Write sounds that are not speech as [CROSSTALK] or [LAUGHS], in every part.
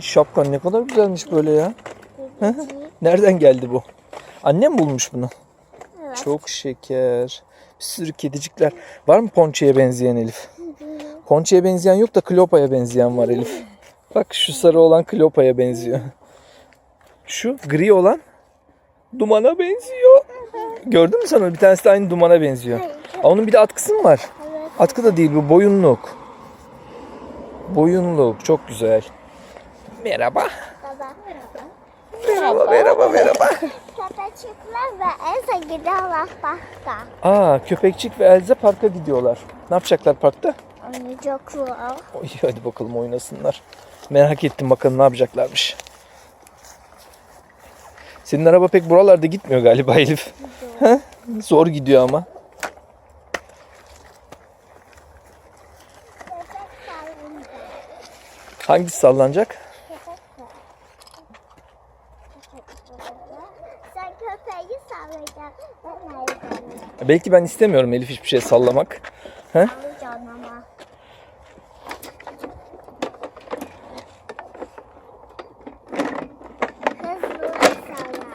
Şapkan ne kadar güzelmiş böyle ya. Nereden geldi bu? Annem bulmuş bunu. Evet. Çok şeker. Bir sürü kedicikler. Var mı ponçaya benzeyen Elif? Ponçaya benzeyen yok da Kleopa'ya benzeyen var Elif. Bak şu sarı olan Kleopa'ya benziyor. Şu gri olan dumana benziyor. Gördün mü sen onu? Bir tanesi de aynı dumana benziyor. Aa, Onun bir de atkısı mı var? Atkı da değil bu boyunluk. Boyunluk çok güzel. Merhaba. Baba. Merhaba merhaba merhaba. Köpekçikler ve Elsa gidiyorlar parka. Aa köpekçik ve Elza parka gidiyorlar. Ne yapacaklar parkta? Oynayacaklar. Oy, hadi bakalım oynasınlar. Merak ettim bakalım ne yapacaklarmış. Senin araba pek buralarda gitmiyor galiba Elif. Zor gidiyor ama. Hangisi sallanacak. Sen köpeği sallayacaksın. Ben alacağım. Belki ben istemiyorum Elif hiçbir şey sallamak. Ama. Hızlı salla.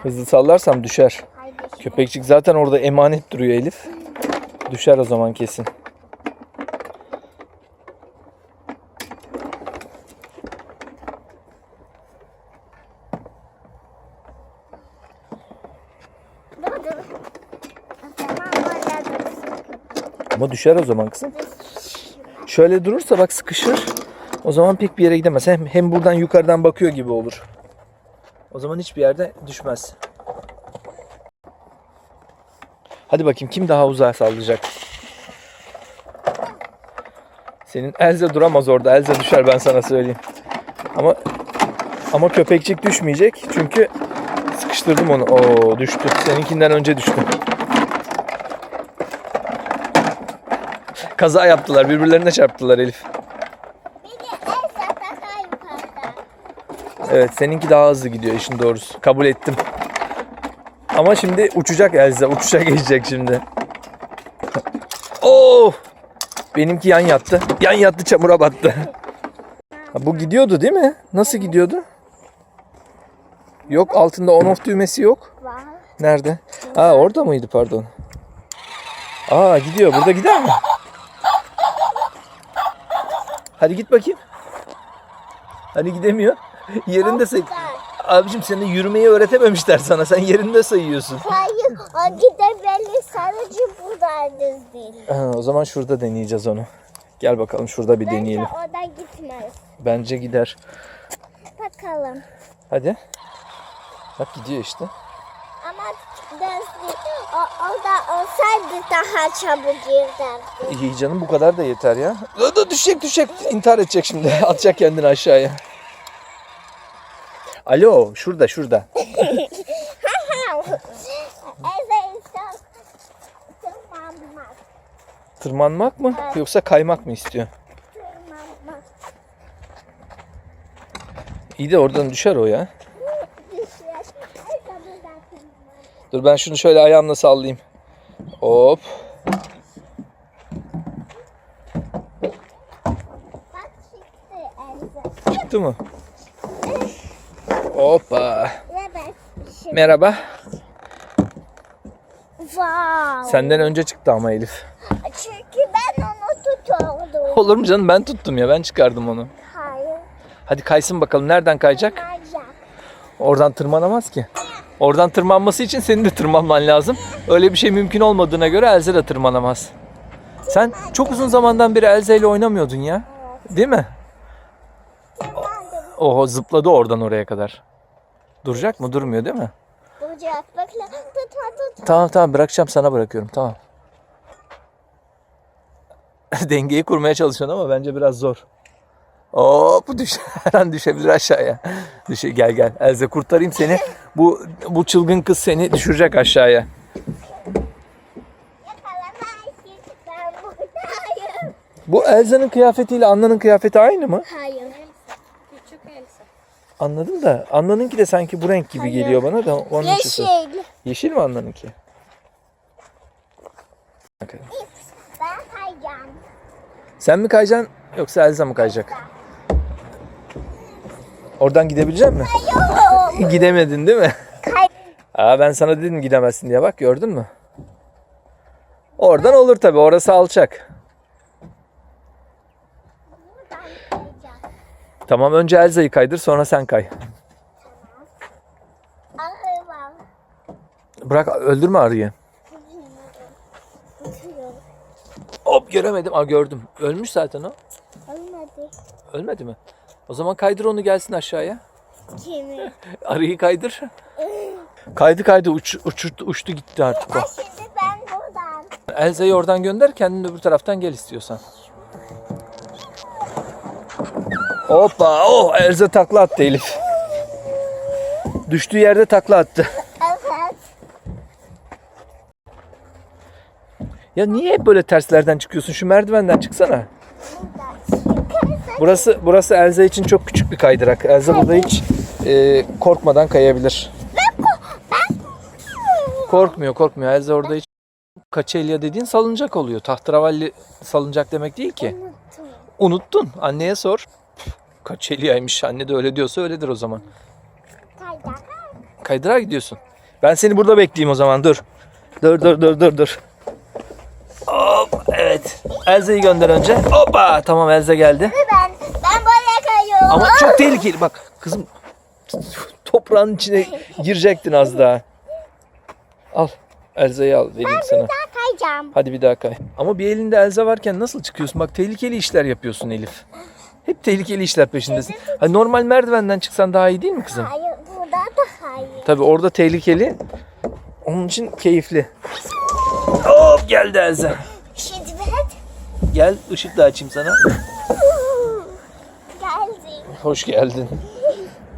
Hızlı sallarsam düşer. Köpekçik zaten orada emanet duruyor Elif. Düşer o zaman kesin. Dur dur. Tamam orada dursun. Ama düşer o zaman kızım. Şöyle durursa bak sıkışır. O zaman pek bir yere gidemez. Hem, hem buradan yukarıdan bakıyor gibi olur. O zaman hiçbir yerde düşmez. Hadi bakayım kim daha uzağa sallayacak? Senin Elza duramaz orada. Elza düşer ben sana söyleyeyim. Ama ama köpekçik düşmeyecek. Çünkü sıkıştırdım onu. Oo düştü. Seninkinden önce düştü. Kaza yaptılar. Birbirlerine çarptılar Elif. Elsa. Evet seninki daha hızlı gidiyor işin doğrusu. Kabul ettim. Ama şimdi uçacak Elza. Uçuşa geçecek şimdi. Oh! Benimki yan yattı. Yan yattı çamura battı. Ha, bu gidiyordu değil mi? Nasıl gidiyordu? Yok altında on off düğmesi yok. Nerede? Aa orada mıydı pardon. Aa gidiyor. Burada gider mi? Hadi git bakayım. Hani gidemiyor. [LAUGHS] Yerinde say. Abicim seni yürümeyi öğretememişler sana. Sen yerinde sayıyorsun. Hayır, o gidebilir sadece burada değil. Ha, o zaman şurada deneyeceğiz onu. Gel bakalım şurada bir deneyelim. Bence o da gitmez. Bence gider. Bakalım. Hadi. Bak gidiyor işte. Ama dönsün. O, o da olsaydı daha çabuk giderdi. İyi canım bu kadar da yeter ya. Da düşecek düşecek. İntihar edecek şimdi. [LAUGHS] Atacak kendini aşağıya. Alo şurada şurada. [LAUGHS] Tırmanmaz. Tırmanmak mı Evet. yoksa kaymak mı istiyor? Tırmanmaz. İyi de oradan düşer o ya. Düşer. Elsa buradan tırmanmaz. Dur ben şunu şöyle ayağımla sallayayım. Hop. Çıktı mı? Hoppa. Merhaba. Wow. Senden önce çıktı ama Elif. Çünkü ben onu tutuyordum. Olur mu canım ben tuttum ya ben çıkardım onu. Hayır. Hadi kaysın bakalım nereden kayacak? Oradan tırmanamaz ki. Oradan tırmanması için senin de tırmanman lazım. Öyle bir şey mümkün olmadığına göre Elze de tırmanamaz. Sen çok uzun zamandan beri Elze ile oynamıyordun ya. Değil mi? Oho zıpladı oradan oraya kadar. Duracak mı? Durmuyor değil mi? Duracak. Bekle. Tutma tut. Tamam tamam bırakacağım sana bırakıyorum tamam. [LAUGHS] Dengeyi kurmaya çalışıyorsun ama bence biraz zor. Hop düş [LAUGHS] her an düşebilir aşağıya. Düşe gel gel. Elze kurtarayım seni. Bu bu çılgın kız seni düşürecek aşağıya. Bu Elza'nın kıyafetiyle Anna'nın kıyafeti aynı mı? Hayır. Küçük Elsa. Anladım da Anna'nınki de sanki bu renk gibi Hayır. geliyor bana da onun için sor- Yeşil. Yeşil mi Anna'nınki? Bakalım. Ben kayacağım. Sen mi kayacaksın yoksa Elza mı kayacak? Oradan gidebilecek? Yok. Gidemedin değil mi? Aa ben sana dedim gidemezsin diye bak gördün mü? Oradan olur tabi orası alçak. Tamam önce Elza'yı kaydır sonra sen kay. Bırak öldürme arıyı. Hop göremedim. Aa gördüm. Ölmüş zaten o. Olmadı. Ölmedi mi? O zaman kaydır onu gelsin aşağıya. Kimi? [LAUGHS] Arıyı kaydır. Kaydı kaydı uç, uçurttu, uçtu gitti artık o. Şimdi ben buradan. Elza'yı oradan gönder kendin öbür taraftan gel istiyorsan. Hoppa oh Elza takla attı Elif. Düştüğü yerde takla attı. Evet. Ya niye hep böyle terslerden çıkıyorsun? Şu merdivenden çıksana. Burası burası Elza için çok küçük bir kaydırak. Elza burada hiç e, korkmadan kayabilir. Korkmuyor korkmuyor. Elza orada hiç Kaçelya dediğin salıncak oluyor. Tahtravalli salıncak demek değil ki. Unuttun. Anneye sor. Kaçelya'ymış. Anne de öyle diyorsa öyledir o zaman. Kaydırak. Kaydırağa gidiyorsun. Ben seni burada bekleyeyim o zaman. Dur. Dur dur dur dur dur. Hop evet. Elza'yı gönder önce. Hoppa tamam Elza geldi. Ama çok tehlikeli. Bak kızım toprağın içine girecektin az daha. Al. Elza'yı al vereyim sana. Ben kayacağım. Hadi bir daha kay. Ama bir elinde Elza varken nasıl çıkıyorsun? Bak tehlikeli işler yapıyorsun Elif. Hep tehlikeli işler peşindesin. Hani normal merdivenden çıksan daha iyi değil mi kızım? Hayır burada da hayır. Tabii orada tehlikeli. Onun için keyifli. Hop geldi Elza. Şimdi ben Gel ışık da açayım sana. Hoş geldin.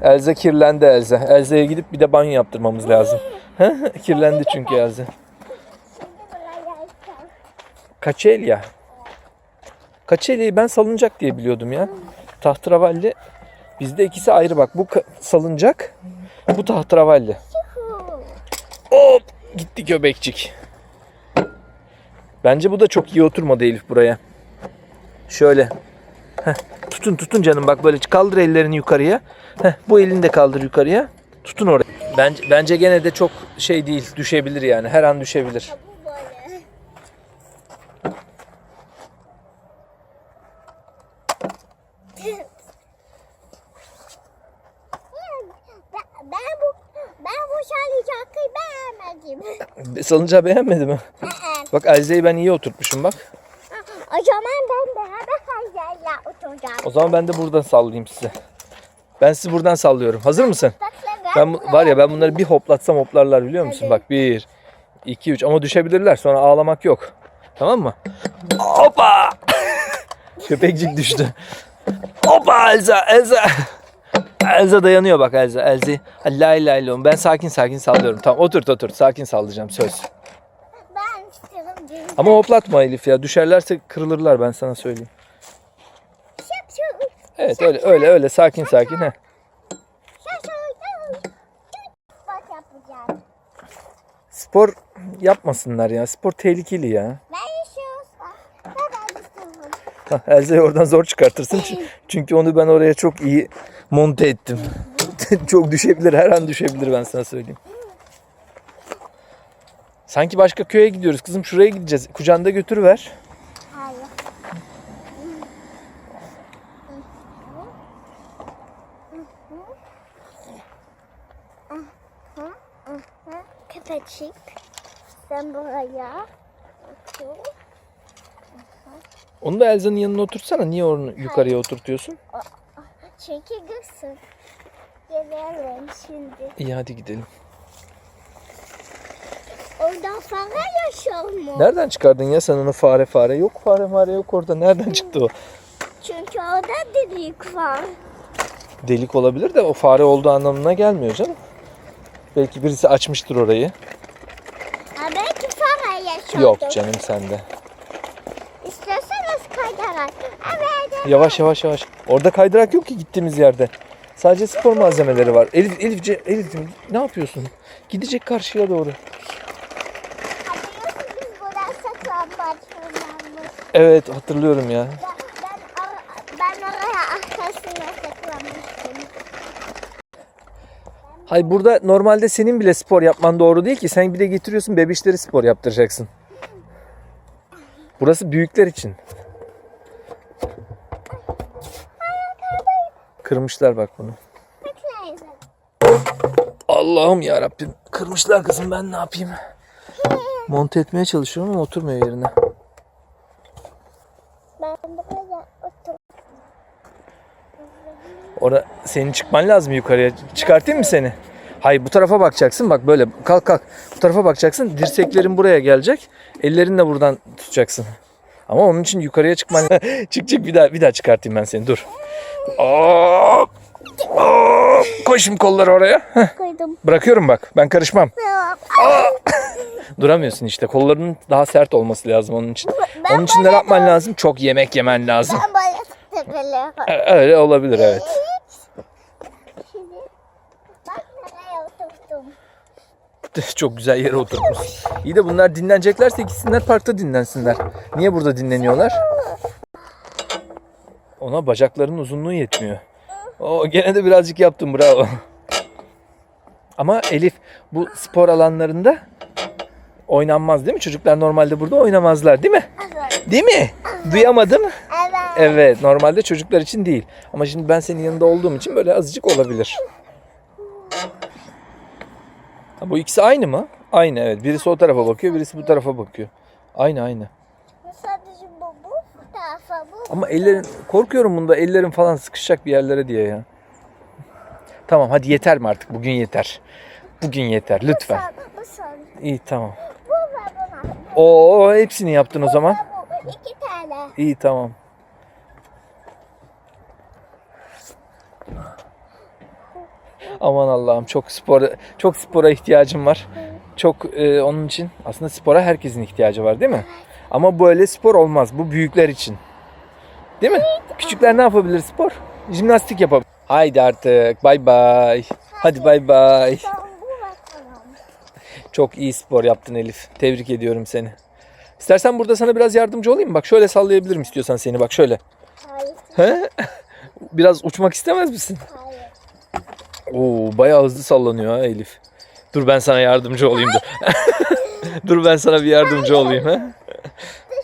Elza kirlendi Elza. Elza'ya gidip bir de banyo yaptırmamız lazım. kirlendi çünkü geleceğim. Kaçelya. Kaçelya'yı ben salıncak diye biliyordum ya. Tahtravalli. Bizde ikisi ayrı bak. Bu salıncak. Bu tahtravalli. Hop gitti göbekçik. Bence bu da çok iyi oturmadı Elif buraya. Şöyle. Heh, tutun tutun canım bak böyle kaldır ellerini yukarıya. Heh, bu elini de kaldır yukarıya. Tutun oraya. Bence, bence gene de çok şey değil düşebilir yani her an düşebilir. Bu böyle. ben, ben bu ben bu şalıcakı beğenmedim. Salıncağı beğenmedi mi? Bak Elza'yı ben iyi oturtmuşum bak. o zaman ben beraber kayacağım oturacağım. O zaman ben de buradan sallayayım size. Ben sizi buradan sallıyorum. Hazır mısın? Ben var ya ben bunları bir hoplatsam hoplarlar biliyor musun? Bak bir, iki, üç ama düşebilirler. Sonra ağlamak yok. Tamam mı? Hoppa! [LAUGHS] Köpekcik düştü. Hoppa Elza, Elza. Elza dayanıyor bak Elza. Elza. La ilahe illallah. Ben sakin sakin sallıyorum. Tamam oturt oturt. Sakin sallayacağım söz. Ben istiyorum bir Ama hoplatma Elif ya. Düşerlerse kırılırlar ben sana söyleyeyim. Evet öyle öyle öyle sakin sakin. Heh. Spor yapmasınlar ya. Spor tehlikeli ya. Hah, Elza'yı oradan zor çıkartırsın. Çü- Çünkü onu ben oraya çok iyi monte ettim. [LAUGHS] çok düşebilir. Her an düşebilir ben sana söyleyeyim. Sanki başka köye gidiyoruz. Kızım şuraya gideceğiz. Kucağında götür ver. Hayır. Köpecik. Sen buraya. otur. Onu da Elza'nın yanına oturtsana. Niye onu yukarıya oturtuyorsun? Çünkü gülsün. Gelelim şimdi. İyi hadi gidelim. Orada fare yaşıyor mu? Nereden çıkardın ya sen onu fare fare? Yok fare fare yok orada. Nereden çıktı o? Çünkü orada delik var. Delik olabilir de o fare olduğu anlamına gelmiyor canım. Belki birisi açmıştır orayı. Yaşıyor. Yok canım sende. İstiyorsanız kaydırak. Evet. Yavaş yavaş yavaş. Orada kaydırak yok ki gittiğimiz yerde. Sadece spor malzemeleri var. Elif, Elifce, Elif'cim ne yapıyorsun? Gidecek karşıya doğru. Evet hatırlıyorum ya. Ben, ben, ar- ben oraya arkasına saklanmıştım. Hayır burada normalde senin bile spor yapman doğru değil ki. Sen bir de getiriyorsun bebişleri spor yaptıracaksın. Burası büyükler için. Kırmışlar bak bunu. Allah'ım ya Rabbim. Kırmışlar kızım ben ne yapayım? Monte etmeye çalışıyorum ama oturmuyor yerine. Ora senin çıkman lazım yukarıya. Çıkartayım mı seni? Hayır bu tarafa bakacaksın. Bak böyle kalk kalk. Bu tarafa bakacaksın. Dirseklerin buraya gelecek. Ellerini de buradan tutacaksın. Ama onun için yukarıya çıkman [LAUGHS] Çık çık bir daha bir daha çıkartayım ben seni. Dur. Hop. Hop. Koy şimdi kolları oraya. Heh, Koydum. Bırakıyorum bak. Ben karışmam. [LAUGHS] Duramıyorsun işte. Kollarının daha sert olması lazım onun için. Ben Onun için ne yapman lazım? Çok yemek yemen lazım. Ben böyle Öyle olabilir evet. Şimdi bak nereye oturdum. Çok güzel yere oturmuş. İyi de bunlar dinleneceklerse gitsinler parkta dinlensinler. Niye burada dinleniyorlar? Ona bacaklarının uzunluğu yetmiyor. O gene de birazcık yaptım bravo. Ama Elif bu spor alanlarında oynanmaz değil mi? Çocuklar normalde burada oynamazlar değil mi? Evet. Değil mi? Duyamadım. Evet. Evet normalde çocuklar için değil. Ama şimdi ben senin yanında olduğum için böyle azıcık olabilir. Ha, bu ikisi aynı mı? Aynı evet. Birisi o tarafa bakıyor, birisi bu tarafa bakıyor. Aynı aynı. Sadece bu bu tarafa bu. Ama ellerin korkuyorum bunda ellerin falan sıkışacak bir yerlere diye ya. Tamam hadi yeter mi artık? Bugün yeter. Bugün yeter lütfen. Sana bu son. İyi tamam. Bu ve buna. Oo hepsini yaptın o zaman. Bu iki tane. İyi tamam. Aman Allah'ım çok spora çok spora ihtiyacım var. Çok e, onun için aslında spora herkesin ihtiyacı var değil mi? Ama böyle spor olmaz. Bu büyükler için. Değil mi? Küçükler ne yapabilir spor? Jimnastik yapabilir. Haydi artık. Bay bay. Hadi bay bay. Çok iyi spor yaptın Elif. Tebrik ediyorum seni. İstersen burada sana biraz yardımcı olayım? Bak şöyle sallayabilirim istiyorsan seni. Bak şöyle. Hayır. He? [LAUGHS] Biraz uçmak istemez misin? Hayır. Oo, bayağı hızlı sallanıyor ha Elif. Dur ben sana yardımcı olayım da. [LAUGHS] Dur ben sana bir yardımcı olayım ha.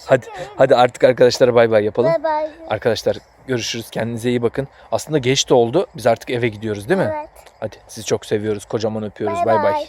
Hadi hadi artık arkadaşlara bay bay yapalım. Bye bye. Arkadaşlar görüşürüz. Kendinize iyi bakın. Aslında geç de oldu. Biz artık eve gidiyoruz değil mi? Evet. Hadi sizi çok seviyoruz. Kocaman öpüyoruz. Bay Bay bay. bay.